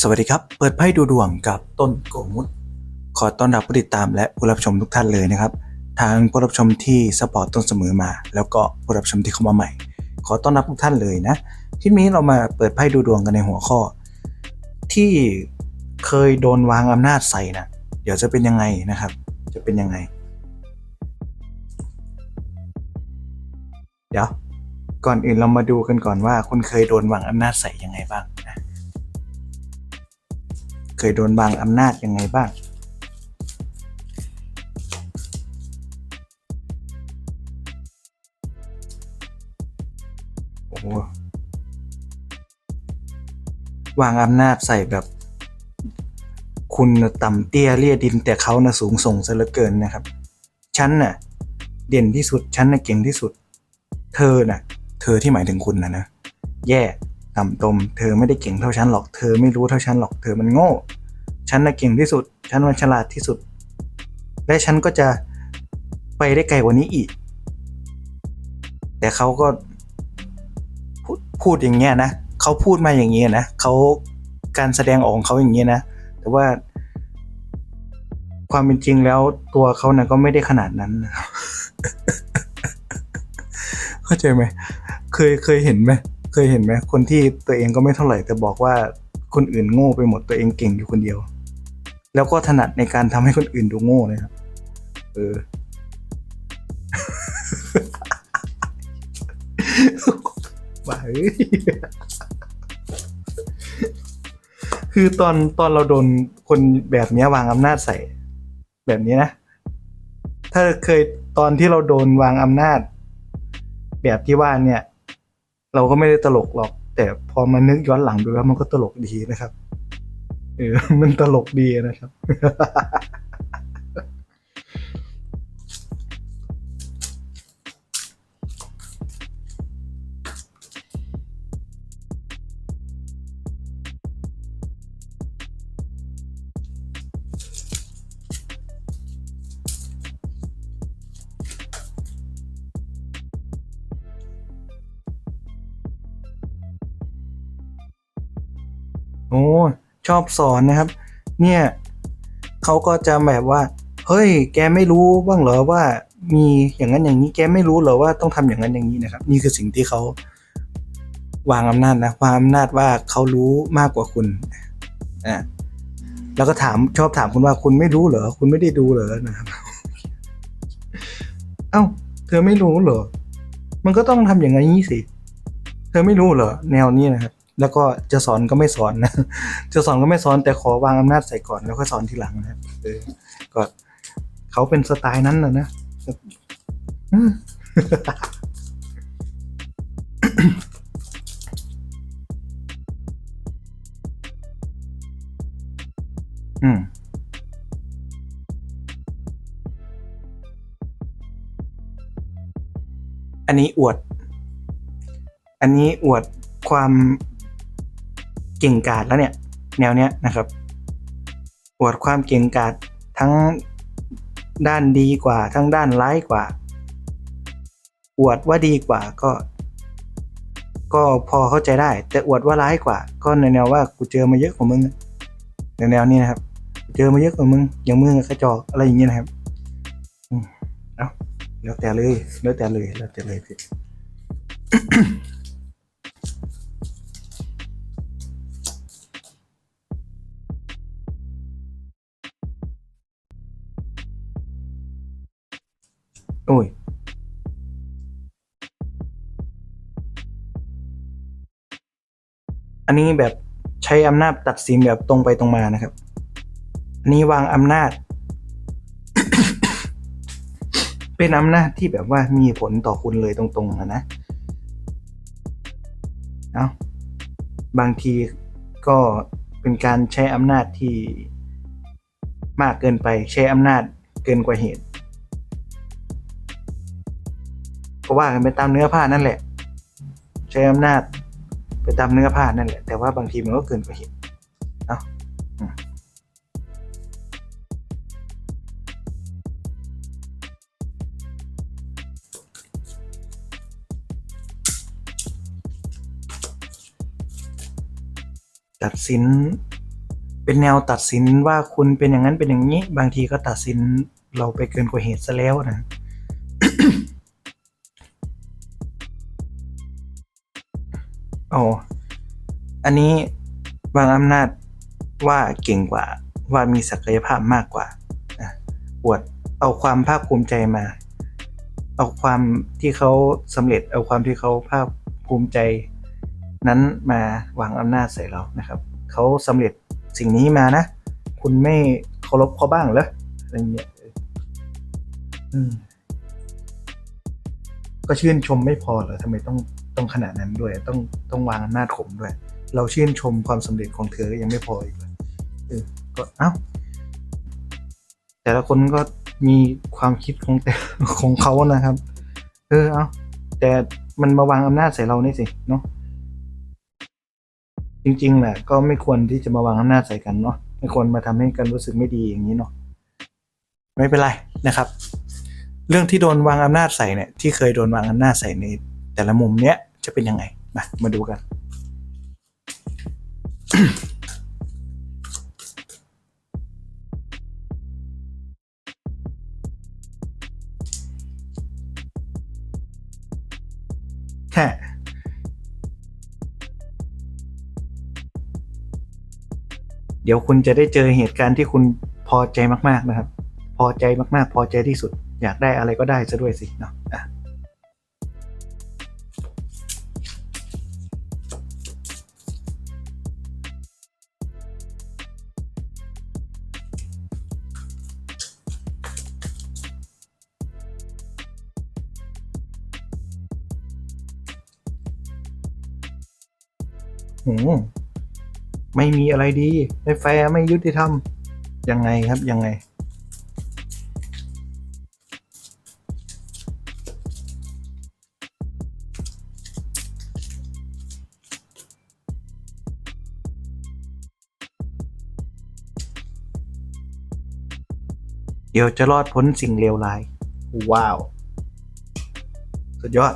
สวัสดีครับ เปิดไพ่ดูดวงกับต้นโกมุตขอต้อนรับผู้ติดตามและผู้รับชมทุกท่านเลยนะครับ ทางผู้รับชมที่สปอร์ตต้นเสมอมา แล้วก็ผู้รับชมที่เข้ามาใหม่ ขอต้อนรับทุกท่านเลยนะ ที่นี้เรามาเปิดไพ่ดูดวงกันในหัวข้อ ที่เคยโดนวางอำนาจใส่นะเดี๋ยวจะเป็นยังไงนะครับ จะเป็นยังไง เดี๋ยวก่อนอื่นเรามาดูกันก่อนว่าคุณเคยโดนวางอำนาจใส่ยังไงบ้าง เคยโดนวางอำนาจยังไงบ้างโอ้วางอำนาจใส่แบบ คุณต่ำเตี้ยเลี่ยดิน แต่เขานะสูงส่งซะเหลือเกินนะครับ ฉันน่ะ เด่นที่สุด ฉันน่ะเก่งที่สุด เธอน่ะ เธอที่หมายถึงคุณนะนะ แย่ ต่ำตม เธอไม่ได้เก่งเท่าฉันหรอก เธอไม่รู้เท่าฉันหรอก เธอมันโง่ ฉันน่ะเก่งที่สุด ฉันมันฉลาดที่สุด และฉันก็จะไปได้ไกลกว่านี้อีก แต่เขาก็พูดพูดอย่างเงี้ยนะ เขาพูดมาอย่างเงี้ยนะ เขาการแสดงออกของเขาอย่างเงี้ยนะ แต่ว่า ความเป็นจริงแล้วตัวเขานะก็ไม่ได้ขนาดนั้นนะครับ เข้าใจไหม เคยเคยเห็นไหม เคยเห็นไหมคนที่ตัวเองก็ไม่เท่าไหร่แต่บอกว่าคนอื่นโง่ไปหมดตัวเองเก่งอยู่คนเดียว แล้วก็ถนัดในการทำให้คนอื่นดูโง่นะครับเออบ้าคือตอนตอนเราโดนคนแบบนี้วางอำนาจใส่ แบบนี้นะ ถ้าเคยตอนที่เราโดนวางอำนาจ แบบที่ว่าเนี่ย เราก็ไม่ได้ตลกหรอก แต่พอมานึกย้อนหลังดูแล้วมันก็ตลกดีนะครับเออมันตลกดีนะครับ อ้ชอบสอนนะครับ เนี่ยเขาก็จะแบบว่า เฮ้ย แกไม่รู้บ้างเหรอว่า มีอย่างนั้นอย่างนี้แกไม่รู้เหรอว่าต้องทำอย่างนั้นอย่างนี้นะครับ นี่คือสิ่งที่เขาวางอำนาจนะวางอำนาจว่าเขารู้มากกว่าคุณอะแล้วก็ถามชอบถามคุณว่าคุณไม่รู้เหรอ คุณไม่ได้ดูเหรอนะครับเอ้า เธอไม่รู้เหรอ มันก็ต้องทำอย่างนี้สิ เธอไม่รู้เหรอ แนวนี้นะครับ แล้วก็จะสอนก็ไม่สอนนะ จะสอนก็ไม่สอนแต่ขอวางอำนาจใส่ก่อนแล้วก็สอนทีหลังนะครับเออก็เขาเป็นสไตล์นั้นนะนะอืมอืมอันนี้อวด อันนี้อวดความ เก่งกาจแล้วเนี่ย แนวเนี้ยนะครับอวดความเก่งกาจทั้งด้านดีกว่า ทั้งด้านร้ายกว่า อวดว่าดีกว่าก็ ก็พอเข้าใจได้ แต่อวดว่าร้ายกว่า ก็ในแนวว่ากูเจอมาเยอะกว่ามึงในแนวนี้นะครับ เจอมาเยอะกว่ามึงอย่างมึงกระจอกอะไรอย่างเงี้ยนะครับเอาแล้วแต่เลยแล้วแต่เลยแล้วแต่เลยพี่ โอ้ย อันนี้แบบใช้อำนาจตัดสินแบบตรงไปตรงมานะครับ อันนี้วางอำนาจ เป็นอำนาจที่แบบว่ามีผลต่อคุณเลยตรงๆนะนะ เอาบางทีก็เป็นการใช้อำนาจที่มากเกินไปใช้อำนาจเกินกว่าเหตุ ก็ว่ากันไปตามเนื้อผ้านั่นแหละ ใช้อำนาจ ไปตามเนื้อผ้านั่นแหละ แต่ว่าบางทีมันก็เกินกว่าเหตุเอาอืมตัดสิน เป็นแนวตัดสินว่าคุณเป็นอย่างนั้นเป็นอย่างนี้ บางทีก็ตัดสินเราไปเกินกว่าเหตุซะแล้วนะ อ๋อ อันนี้วางอำนาจว่าเก่งกว่า ว่ามีศักยภาพมากกว่าอวดเอาความภาคภูมิใจมา เอาความที่เขาสำเร็จ เอาความที่เขาภาคภูมิใจ นั้นมาวางอำนาจใส่เรานะครับ เขาสำเร็จสิ่งนี้มานะ คุณไม่เคารพเขาบ้างเหรออะไรเงี้ยอืมก็ชื่นชมไม่พอเหรอทำไมต้อง ต้องขนาดนั้นด้วย ต้องต้องวางอำนาจข่มด้วย เราชื่นชมความสำเร็จของเธอก็ยังไม่พออีกเลยเออก็เอ้า แต่ละคนก็มีความคิดของแต่ของเขานะครับ เออเอาแต่มันมาวางอำนาจใส่เรานี่สิเนาะจริงๆแหละก็ไม่ควรที่จะมาวางอำนาจใส่กันเนาะไม่ควรมาทำให้กันรู้สึกไม่ดีอย่างนี้เนาะไม่เป็นไรนะครับ เรื่องที่โดนวางอำนาจใส่เนี่ยที่เคยโดนวางอำนาจใส่ใน แต่ละมุมเนี้ยจะเป็นยังไงมามาดูกันฮะเดี๋ยวคุณจะได้เจอเหตุการณ์ที่คุณพอใจมาก ๆ นะครับ พอใจมาก ๆ พอใจที่สุด อยากได้อะไรก็ได้ซะด้วยสิเนาะ ไม่มีอะไรดี ไม่แฟร์ไม่ยุติธรรม ยังไงครับยังไง เดี๋ยวจะรอดพ้นสิ่งเลวร้าย ว้าว สุดยอด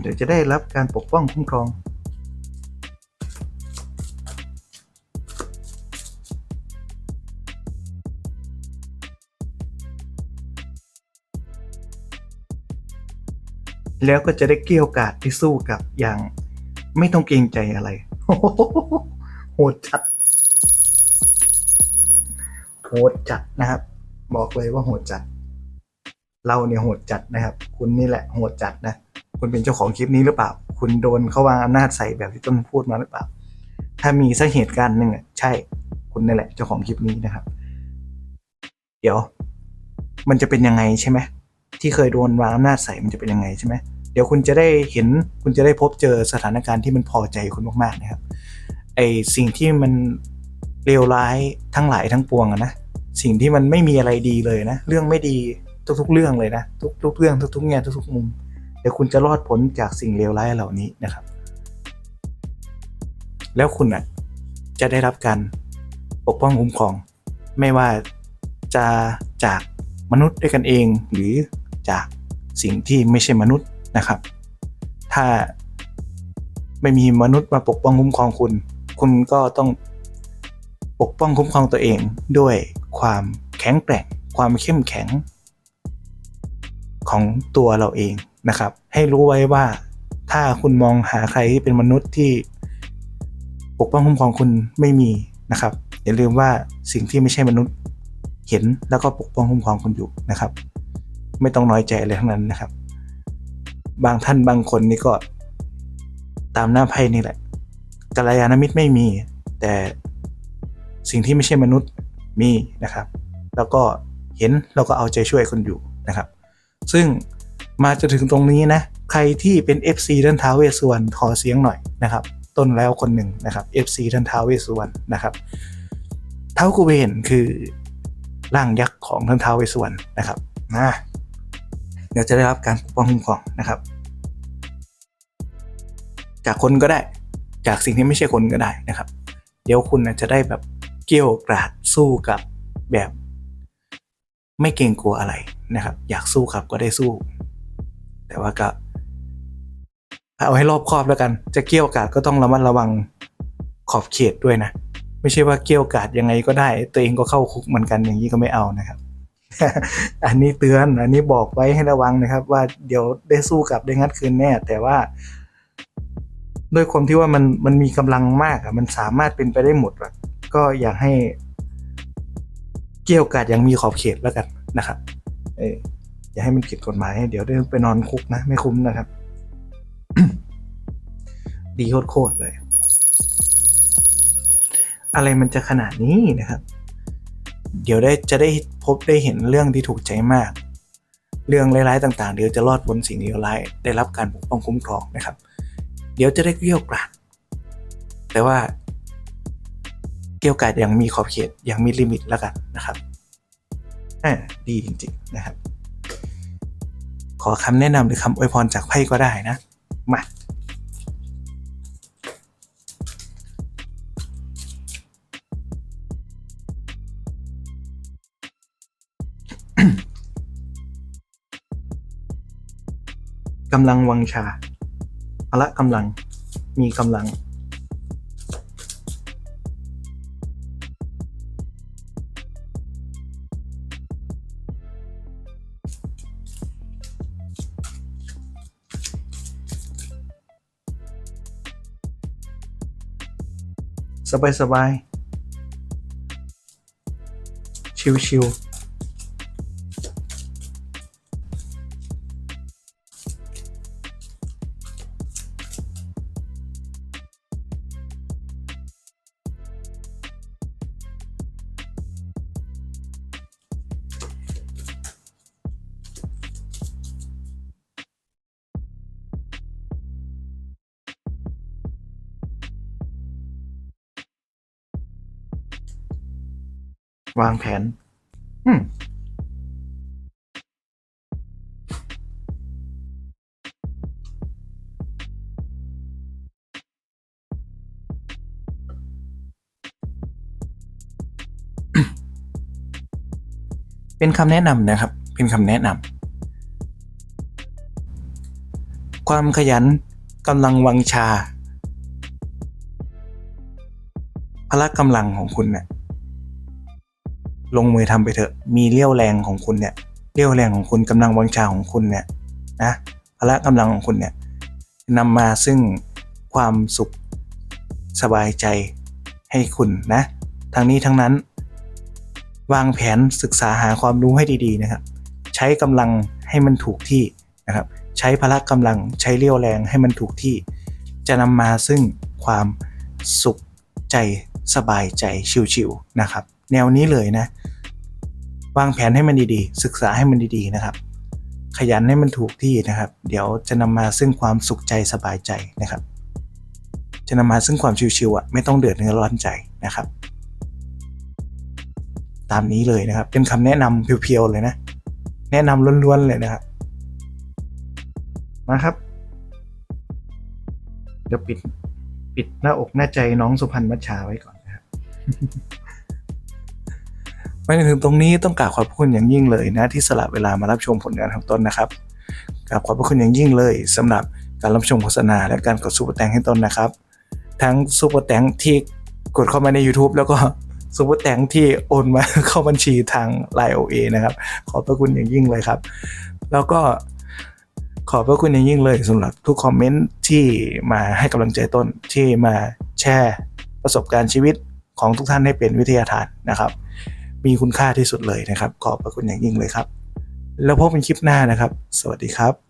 เดี๋ยวจะได้รับการปกป้องคุ้มครอง แล้วก็จะได้เกี่ยวกาดที่สู้กับอย่างไม่ต้องเกรงใจอะไร โหดจัด โหดจัดนะครับ บอกเลยว่าโหดจัด เราเนี่ยโหดจัดนะครับ คุณนี่แหละโหดจัดนะ คุณเป็นเจ้าของคลิปนี้หรือเปล่า คุณโดนเขาวางอำนาจใส่แบบที่ต้นพูดมาหรือเปล่า ถ้ามีสักเหตุการณ์หนึ่งอะใช่คุณนี่แหละเจ้าของคลิปนี้นะครับ เดี๋ยว มันจะเป็นยังไงใช่ไหมที่เคยโดนวางอำนาจใส่มันจะเป็นยังไงใช่ไหมเดี๋ยวคุณจะได้เห็นคุณจะได้พบเจอสถานการณ์ที่มันพอใจคุณมากๆนะครับไอสิ่งที่มันเลวร้ายทั้งหลายทั้งปวงอะนะสิ่งที่มันไม่มีอะไรดีเลยนะ เรื่องไม่ดีทุกๆ เรื่องเลยนะ ทุกๆเรื่องทุกๆแง่ทุกๆมุม ดี๋ยวคุณจะรอดพ้นจากสิ่งเลวร้ายเหล่านี้นะครับ แล้วคุณอะจะได้รับการปกป้องคุ้มครอง ไม่ว่าจะจากมนุษย์ด้วยกันเองหรือจากสิ่งที่ไม่ใช่มนุษย์นะครับ ถ้าไม่มีมนุษย์มาปกป้องคุ้มครองคุณ คุณก็ต้องปกป้องคุ้มครองตัวเองด้วยความแข็งแกร่ง ความเข้มแข็ง ของตัวเราเอง นะครับ ให้รู้ไว้ว่าถ้าคุณมองหาใครที่เป็นมนุษย์ที่ปกป้องคุ้มครองคุณไม่มีนะครับ อย่าลืมว่าสิ่งที่ไม่ใช่มนุษย์เห็นแล้วก็ปกป้องคุ้มครองคุณอยู่นะครับ ไม่ต้องน้อยใจอะไรทั้งนั้นนะครับ บางท่านบางคนนี่ก็ตามหน้าไพ่นี่แหละกัลยาณมิตรไม่มี แต่สิ่งที่ไม่ใช่มนุษย์มีนะครับ แล้วก็เห็นเราก็เอาใจช่วยคนอยู่นะครับ ซึ่ง มาจะถึงตรงนี้นะ ใครที่เป็น FC ท่านท้าวเวสสวรรณขอเสียงหน่อยนะครับ ต้นแล้วคนหนึ่งนะครับ FC ท่านท้าวเวสสวรรณนะครับท้าวกุเวนคือร่างยักษ์ของท่านท้าวเวสสวรรณนะครับนะเดี๋ยวจะได้รับการปกป้องคุ้มครองนะครับ จากคนก็ได้จากสิ่งที่ไม่ใช่คนก็ได้นะครับ เดี๋ยวคุณจะได้แบบเกี่ยวกราดสู้กับแบบ ไม่เกรงกลัวอะไรนะครับ อยากสู้ครับก็ได้สู้ แต่ว่าก็เอาให้รอบครอบแล้วกัน จะเกี่ยวกาดก็ต้องระมัดระวังขอบเขตด้วยนะ ไม่ใช่ว่าเกี่ยวกาดยังไงก็ได้ ตัวเองก็เข้าคุกเหมือนกันอย่างนี้ก็ไม่เอานะครับ อันนี้เตือนอันนี้บอกไว้ให้ระวังนะครับ ว่าเดี๋ยวได้สู้กลับได้งัดคืนแน่ แต่ว่า ด้วยความที่ว่ามันมันมีกำลังมากอะมันสามารถเป็นไปได้หมดอะก็อยากให้ เกี่ยวกาดย่างมีขอบเขตแล้วกันนะครับ เออ อย่าให้มันผิดกฎหมาย เดี๋ยวได้ไปนอนคุกนะ ไม่คุ้มนะครับ ดีโคตรเลย อะไรมันจะขนาดนี้นะครับ เดี๋ยวได้จะได้พบได้เห็นเรื่องที่ถูกใจมาก เรื่องร้ายๆต่าง ๆ เดี๋ยวจะรอดพ้นสิ่งเลวร้ายได้รับการปกป้องคุ้มครองนะครับ เดี๋ยวจะได้เกลี้ยวกาดแต่ว่าเกี้ยวกาดอย่างมีขอบเขตอย่างมีลิมิตแล้วกันนะครับอ่าดีจริง ๆ นะครับ อคำแนะนำหรือคำอวยพรจากไพ่ก็ได้นะ มากำลังวังชาพละกำลัง มีกำลัง สบายๆ ชิวๆ วางแผน อืมเป็นคำแนะนำนะครับ เป็นคำแนะนำ ความขยันกำลังวังชา พละกำลังของคุณเนี่ย ลงมือทำไปเถอะ มีเรี่ยวแรงของคุณเนี่ย เรี่ยวแรงของคุณกำลังวังชาของคุณเนี่ยนะพละกำลังของคุณเนี่ยนำมาซึ่งความสุขสบายใจให้คุณนะ ทั้งนี้ทั้งนั้น วางแผนศึกษาหาความรู้ให้ดีๆนะครับ ใช้กำลังให้มันถูกที่นะครับ ใช้พละกำลังใช้เรี่ยวแรงให้มันถูกที่ จะนำมาซึ่งความสุขใจสบายใจชิวๆนะครับ แนวนี้เลยนะ วางแผนให้มันดีๆ ศึกษาให้มันดีๆนะครับ ขยันให้มันถูกที่นะครับ เดี๋ยวจะนำมาซึ่งความสุขใจสบายใจนะครับ จะนำมาซึ่งความชิวๆอะไม่ต้องเดือดเนื้อร้อนใจนะครับ ตามนี้เลยนะครับ เป็นคำแนะนำเพียวๆเลยนะ แนะนำล้วนๆเลยนะครับมาครับ เดี๋ยวปิด ปิดหน้าอกหน้าใจน้องสุพรรณมัชชาไว้ก่อนนะครับ มาถึงตรงนี้ต้องกราบขอบพระคุณอย่างยิ่งเลยนะที่สละเวลามารับชมผลงานของต้นนะครับกราบขอบพระคุณอย่างยิ่งเลยสำหรับการรับชมโฆษณาและการกดซูเปอร์แตงให้ต้นนะครับ ทั้งซูเปอร์แตงที่กดเข้ามาใน YouTube แล้วก็ซูเปอร์แตงที่โอนมาเข้าบัญชีทาง Line OA นะครับ ขอบพระคุณอย่างยิ่งเลยครับ แล้วก็ขอบพระคุณอย่างยิ่งเลยสำหรับทุกคอมเมนต์ที่มาให้กำลังใจต้นที่มาแชร์ประสบการณ์ชีวิตของทุกท่านให้เป็นวิทยาทานนะครับ มีคุณค่าที่สุดเลยนะครับ ขอบพระคุณอย่างยิ่งเลยครับ แล้วพบกันคลิปหน้านะครับ สวัสดีครับ